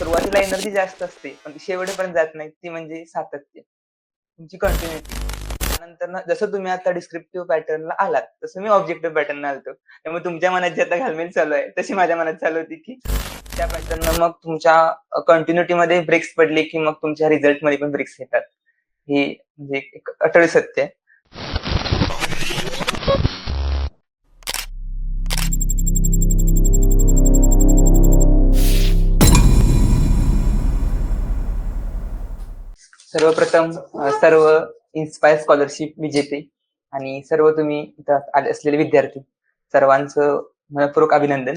सुरुवातीला एनर्जी जास्त असते पण ती शेवटपर्यंत जात नाही. ती म्हणजे सातत्य. तुमची कंटिन्युटी त्यानंतर ना जसं तुम्ही आता डिस्क्रिप्टिव्ह पॅटर्नला आलात तसं मी ऑब्जेक्टिव्ह पॅटर्नला आलतो. त्यामुळे तुमच्या मनात जी आता घालमेल चालू आहे तशी माझ्या मनात चालू होती की त्या पॅटर्न मग तुमच्या कंटिन्युटीमध्ये ब्रेक्स पडले की मग तुमच्या रिझल्टमध्ये पण ब्रेक्स येतात. हे म्हणजे एक अटळ सत्य. आहे सर्वप्रथम सर्व इन्स्पायर स्कॉलरशिप विजेते आणि सर्व तुम्ही इथं आले असलेले विद्यार्थी सर्वांचं मनपूर्वक अभिनंदन.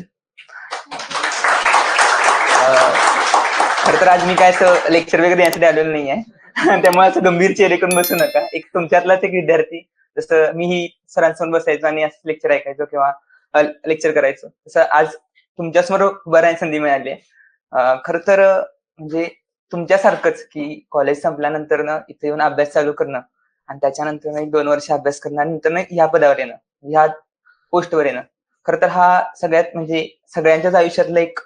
खर तर आज मी काय असं लेक्चर वगैरे देण्यासाठी आलेलो नाही आहे त्यामुळे असं गंभीर चेहरे करून बसू नका. एक तुमच्यातलाच एक विद्यार्थी जसं मीही सरांसमोर बसायचो आणि असं लेक्चर ऐकायचो किंवा लेक्चर करायचो. तसं आज तुमच्यासमोर उभं राहण्याची संधी मिळाली आहे खर तर म्हणजे तुमच्यासारखंच की कॉलेज संपल्यानंतर ना इथे येऊन अभ्यास चालू करणं आणि त्याच्यानंतर ना एक दोन वर्ष अभ्यास करणं आणि नंतर ना ह्या पदावर येणं ह्या पोस्टवर येणं. खरं तर हा सगळ्यात म्हणजे सगळ्यांच्याच आयुष्यातला एक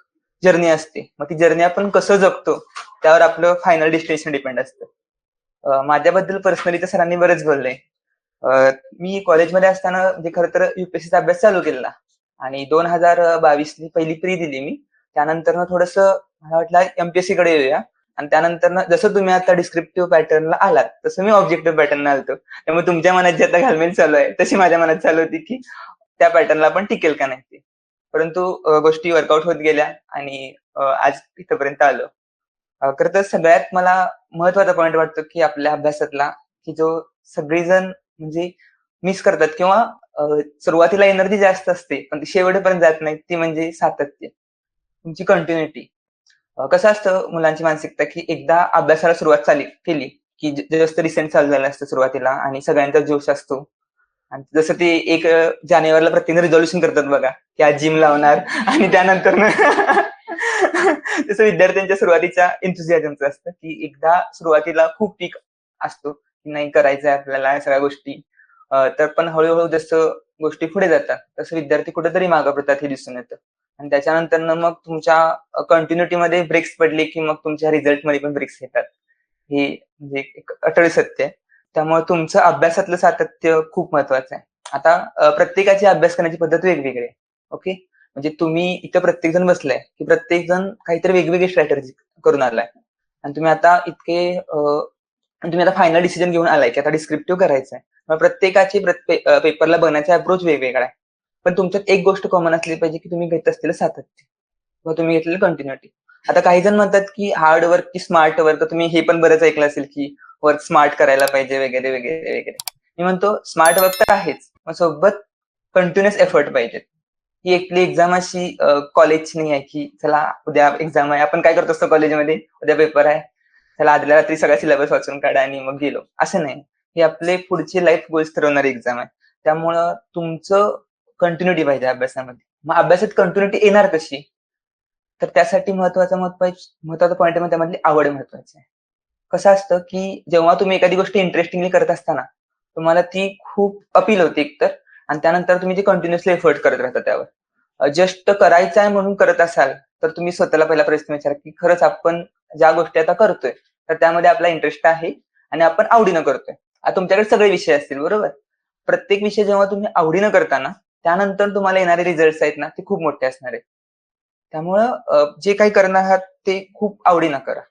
जर्नी असते. मग ती जर्नी आपण कसं जगतो त्यावर आपलं फायनल डेस्टिनेशन डिपेंड असतं. माझ्याबद्दल पर्सनली तर सरांनी बरेच बोललंय. मी कॉलेजमध्ये असताना म्हणजे खरं तर युपीएससीचा अभ्यास चालू केलेला आणि दोन हजार बावीसली पहिली प्री दिली मी. त्यानंतर ना थोडस मला वाटलं एमपीएससी कडे येऊया. आणि त्यानंतर ना जसं तुम्ही आता डिस्क्रिप्टिव्ह पॅटर्नला आलात तसं मी ऑब्जेक्टिव्ह पॅटर्नला आलतो. त्यामुळे तुमच्या मनात जी आता घालमेल चालू आहे तशी माझ्या मनात चालू होती की त्या पॅटर्नला पण टिकेल का नाही ते. परंतु गोष्टी वर्कआउट होत गेल्या आणि आज इथपर्यंत आलो. खरं तर सगळ्यात मला महत्त्वाचा पॉईंट वाटतो की आपल्या अभ्यासातला की जो सगळेजण म्हणजे मिस करतात किंवा सुरुवातीला एनर्जी जास्त असते पण शेवटपर्यंत जात नाही ती म्हणजे सातत्य. तुमची कंटिन्युटी कसं असतं मुलांची मानसिकता की एकदा अभ्यासाला सुरुवात चाली केली की जास्त रिसेंट चालू झालं असतं सुरुवातीला आणि सगळ्यांचा जोश असतो. आणि जसं ते एक जानेवारीला प्रत्येक रिझॉल्युशन करतात बघा की आज जिम लावणार आणि त्यानंतर जसं विद्यार्थ्यांच्या सुरुवातीच्या इंथुझियाझमचं असतं की एकदा सुरुवातीला खूप पीक असतो की नाही करायचंय आपल्याला या सगळ्या गोष्टी. तर पण हळूहळू जसं गोष्टी पुढे जातात तसं विद्यार्थी कुठेतरी मागं पडतात हे दिसून येतं. आणि त्याच्यानंतर मग तुमच्या कंटिन्युटी मध्ये ब्रेक्स पडले की मग तुमच्या रिझल्टमध्ये पण ब्रेक्स येतात. हे म्हणजे एक अटळ सत्य आहे. त्यामुळे तुमचं अभ्यासातलं सातत्य खूप महत्वाचं आहे. आता प्रत्येकाची अभ्यास करण्याची पद्धत वेगवेगळी आहे. ओके? म्हणजे तुम्ही इथं प्रत्येक जण बसलाय की प्रत्येक जण काहीतरी वेगवेगळी स्ट्रॅटर्जी करून आलाय. आणि तुम्ही आता इतके तुम्ही आता फायनल डिसिजन घेऊन आलाय की आता डिस्क्रिप्टिव्ह करायचं आहे मग प्रत्येक पेपरला बघण्याचा अप्रोच वेगवेगळा आहे. पण तुमच्यात एक गोष्ट कॉमन असली पाहिजे की तुम्ही घेत असलेलं सातत्य. किंवा तुम्ही घेतलेलं कंटिन्युटी आता काही जण म्हणतात की हार्ड वर्क की स्मार्ट वर्क तुम्ही हे पण बरंच ऐकलं असेल की वर्क स्मार्ट करायला पाहिजे वगैरे वगैरे वगैरे. मी म्हणतो स्मार्ट वर्क तर आहेच मग सोबत कंटिन्युअस एफर्ट पाहिजेत ही एकली एक्झाम अशी कॉलेजची नाही आहे की चला उद्या एक्झाम आहे. आपण काय करत असतो कॉलेजमध्ये उद्या पेपर आहे. चला आदल्या रात्री सगळा सिलेबस वाचून काढा आणि मग गेलो. असं नाही. हे आपले पुढचे लाईफ गोल्स ठरवणारी एक्झाम आहे. त्यामुळं तुमचं कंटिन्युटी पाहिजे अभ्यासामध्ये. मग अभ्यासात कंटिन्युटी येणार कशी? तर त्यासाठी महत्त्वाचा महत्त्वाचा पॉईंट आहे त्यामधली आवड महत्वाची आहे. कसं असतं की जेव्हा तुम्ही एखादी गोष्ट इंटरेस्टिंगली करत असताना तुम्हाला ती खूप अपील होते एकतर आणि त्यानंतर तुम्ही ती कंटिन्युअसली एफर्ट करत राहता त्यावर. जस्ट करायचं आहे म्हणून करत असाल तर तुम्ही स्वतःला पहिला प्रश्न विचारा की खरंच आपण ज्या गोष्टी आता करतोय तर त्यामध्ये आपला इंटरेस्ट आहे आणि आपण आवडीनं करतोय. आता तुमच्याकडे सगळे विषय असतील बरोबर? प्रत्येक विषय जेव्हा तुम्ही आवडीनं करताना त्यानंतर तुम्हाला येणारे रिझल्ट आहेत ना ते खूप मोठे असणार आहेत. त्यामुळं जे काही करणार आहात ते खूप आवडीनं करा.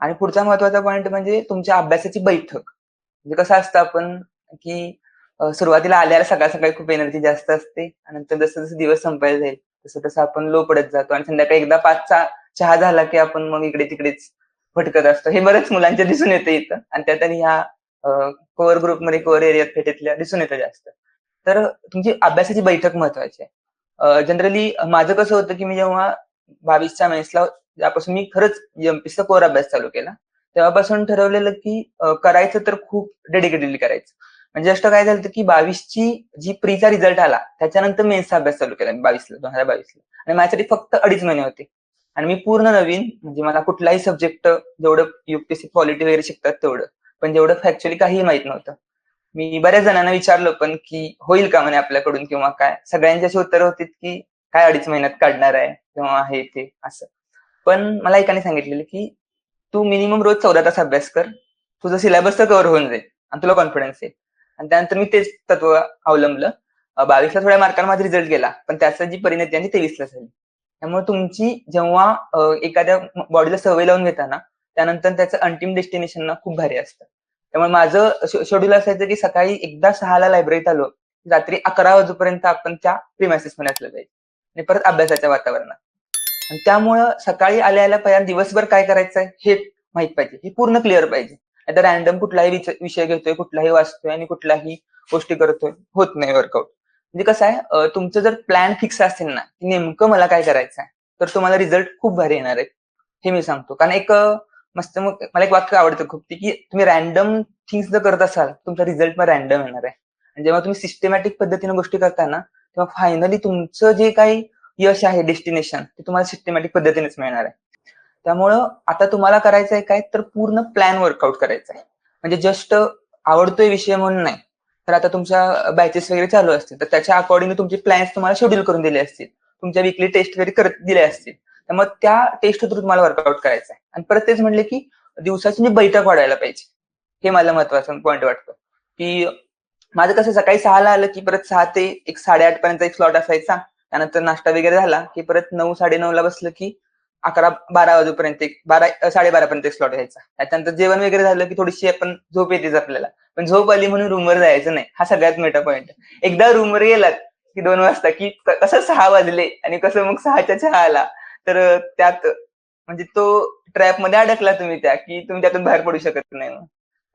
आणि पुढचा महत्त्वाचा पॉईंट म्हणजे तुमच्या अभ्यासाची बैठक. म्हणजे कसं असतं आपण की सुरुवातीला आल्याला सकाळ सकाळी खूप एनर्जी जास्त असते नंतर जसं जसं दिवस संपायला जाईल तसं तसं आपण लो पडत जातो आणि संध्याकाळी एकदा पाचचा चहा झाला की आपण मग इकडे तिकडेच भटकत असतो. हे बरेच मुलांच्या दिसून येतं इथं आणि त्यात ह्या कोअर ग्रुपमध्ये कोअर एरियात फेटेतल्या दिसून येतं जास्त. तर तुमची अभ्यासाची बैठक महत्वाची आहे. जनरली माझं कसं होतं की मी जेव्हा बावीसच्या मेसला ज्यापासून मी खरंच एमपीचा कोर अभ्यास चालू केला तेव्हापासून ठरवलेलं की करायचं तर खूप डेडिकेटेडली करायचं. म्हणजे जस्ट काय झालं की बावीसची जी प्रीचा रिझल्ट आला त्याच्यानंतर मेन्सचा अभ्यास चालू केला मी बावीसला दोन हजार बावीसला. आणि माझ्यासाठी फक्त अडीच महिने होते. आणि मी पूर्ण नवीन म्हणजे मला कुठलाही सब्जेक्ट जेवढं युपीएससी क्वालिटी वगैरे शिकतात तेवढं. पण जेवढं फॅक्च्युअली काही माहीत नव्हतं. मी बऱ्याच जणांना विचारलं पण की होईल का म्हणे आपल्याकडून किंवा काय? सगळ्यांची अशी उत्तर होतीत की काय अडीच महिन्यात काढणार आहे किंवा हे ते असं. पण मला एकाने सांगितलेलं की तू मिनिमम रोज चौदा तास अभ्यास कर. तुझं सिलेबस तर कव्हर होऊन जाईल आणि तुला कॉन्फिडन्स येईल. आणि त्यानंतर मी तेच तत्व अवलंबलं. बावीसला थोड्या मार्कांना माझा रिझल्ट गेला पण त्याचा जी परिणती आहे ती तेवीसला झाली. त्यामुळे तुमची जेव्हा एखाद्या बॉडीला सवय लावून घेताना त्यानंतर त्याचं अंतिम डेस्टिनेशन ना खूप भारी असतं. त्यामुळे माझं शेड्यूल असायचं की सकाळी एकदा सहाला लायब्ररीत आलो रात्री अकरा वाजेपर्यंत आपण त्या प्रिमायसेस मध्ये असलं पाहिजे. आणि परत अभ्यासाच्या वातावरणात. आणि त्यामुळं सकाळी आल्या आल्या पहिल्या दिवसभर काय करायचं आहे हे माहीत पाहिजे. हे पूर्ण क्लिअर पाहिजे. आता रॅन्डम कुठलाही विषय घेतोय कुठलाही वाचतोय आणि कुठलाही गोष्टी करतोय होत नाही वर्कआउट म्हणजे कसं आहे तुमचं जर प्लॅन फिक्स असेल ना की नेमकं मला काय करायचं आहे तर तुम्हाला रिझल्ट खूप भारी येणार आहे. हे मी सांगतो. कारण एक मस्त मग मला एक वाक्य आवडतं खूप ते की तुम्ही रॅन्डम थिंग्स जर करत असाल तुमचा रिझल्ट मग रॅन्डम येणार आहे. आणि जेव्हा तुम्ही सिस्टमॅटिक पद्धतीने गोष्टी करता ना तेव्हा फायनली तुमचं जे काही यश आहे डेस्टिनेशन ते तुम्हाला सिस्टमॅटिक पद्धतीनेच मिळणार आहे. त्यामुळं आता तुम्हाला करायचं आहे काय तर पूर्ण प्लॅन वर्कआउट करायचा आहे. म्हणजे जस्ट आवडतोय विषय म्हणून नाही तर आता तुमच्या बॅचेस वगैरे चालू असतील तर त्याच्या अकॉर्डिंग तुमचे प्लॅन्स तुम्हाला शेड्यूल करून दिले असतील. तुमच्या विकली टेस्ट वगैरे करत दिले असतील. तर मग त्या टेस्ट थ्रू तुम्हाला वर्कआउट करायचं आहे. आणि परत तेच म्हणले की दिवसाची जी बैठक वाढायला पाहिजे. हे मला महत्वाचं पॉईंट वाटतं. की माझं कसं सकाळी सहाला आलं की परत सहा ते एक साडेआठ पर्यंत एक स्लॉट असायचा. त्यानंतर नाश्ता वगैरे झाला की परत नऊ साडे ला बसलं की अकरा बारा वाजेपर्यंत एक बारा साडेबारा पर्यंत एक स्लॉट घ्यायचा त्याच्यानंतर जेवण वगैरे झालं की थोडीशी आपण झोप येतेच आपल्याला. पण झोप आली म्हणून रूमवर जायचं नाही. हा सगळ्यात मोठा पॉईंट एकदा रूमवर गेलात की दोन वाजता की कसं सहा वाजले आणि कसं मग सहाच्या चहा आला तर त्यात म्हणजे तो ट्रॅपमध्ये अडकला तुम्ही त्या की तुम्ही त्यातून बाहेर पडू शकत नाही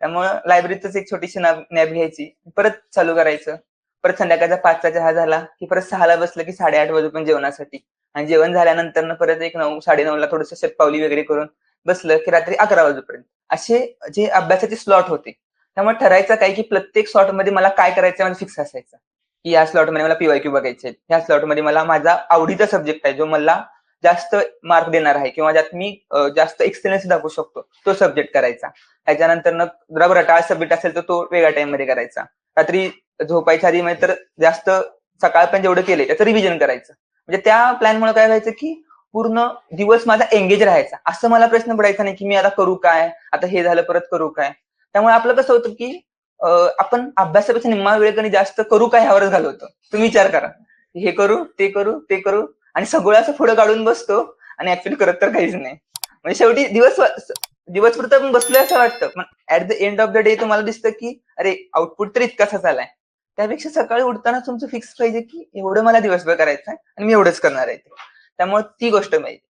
त्यामुळं लायब्ररीतच एक छोटीशी नॅब नॅब घ्यायची. परत चालू करायचं. परत संध्याकाळचा पाचचा चहा झाला की परत सहाला बसलं की साडेआठ वाजेपर्यंत जेवणासाठी. आणि जेवण झाल्यानंतर परत एक नऊ साडेनऊ ला थोडस शतपावली वगैरे करून बसलं की रात्री अकरा वाजेपर्यंत. असे जे अभ्यासाचे स्लॉट होते. त्यामुळे ठरायचं काय की प्रत्येक स्लॉटमध्ये मला काय करायचं मला फिक्स असायचं. की या स्लॉटमध्ये मला पीवायक्यू बघायचे या स्लॉटमध्ये मला माझा आवडीचा सब्जेक्ट आहे जो मला जास्त मार्क देणार आहे किंवा ज्यात मी जास्त एक्सपिरियन्स दाखवू शकतो तो सब्जेक्ट करायचा. त्याच्यानंतर जरा टाळ सब्जेक्ट असेल तर तो वेगळ्या टाइममध्ये करायचा. रात्री झोपायच्या आधी म्हणजे तर जास्त सकाळपर्यंत जेवढं केले त्याचं रिव्हिजन करायचं. म्हणजे त्या प्लॅनमुळे काय व्हायचं की पूर्ण दिवस माझा एंगेज राहायचा. असं मला प्रश्न पडायचा नाही की मी आता करू काय? आता हे झालं परत करू काय? त्यामुळे आपलं कसं होतं की आपण अभ्यासापेक्षा निम्मा वेळ कधी जास्त करू काय ह्यावरच घालवतो. तुम्ही विचार करा. हे करू ते करू ते करू आणि सगळं असं पुढं काढून बसतो आणि ऍक्च्युली करत तर काहीच नाही. म्हणजे शेवटी दिवस दिवस पण आपण बसलोय असं वाटतं. पण at the end of the day तुम्हाला दिसतं की अरे आउटपुट तर इतकासा झालाय त्यापेक्षा सकाळी उठताना तुमचं फिक्स पाहिजे की एवढं मला दिवसभर करायचं आहे आणि मी एवढंच करणार आहे त्यामुळे ती गोष्ट माहिती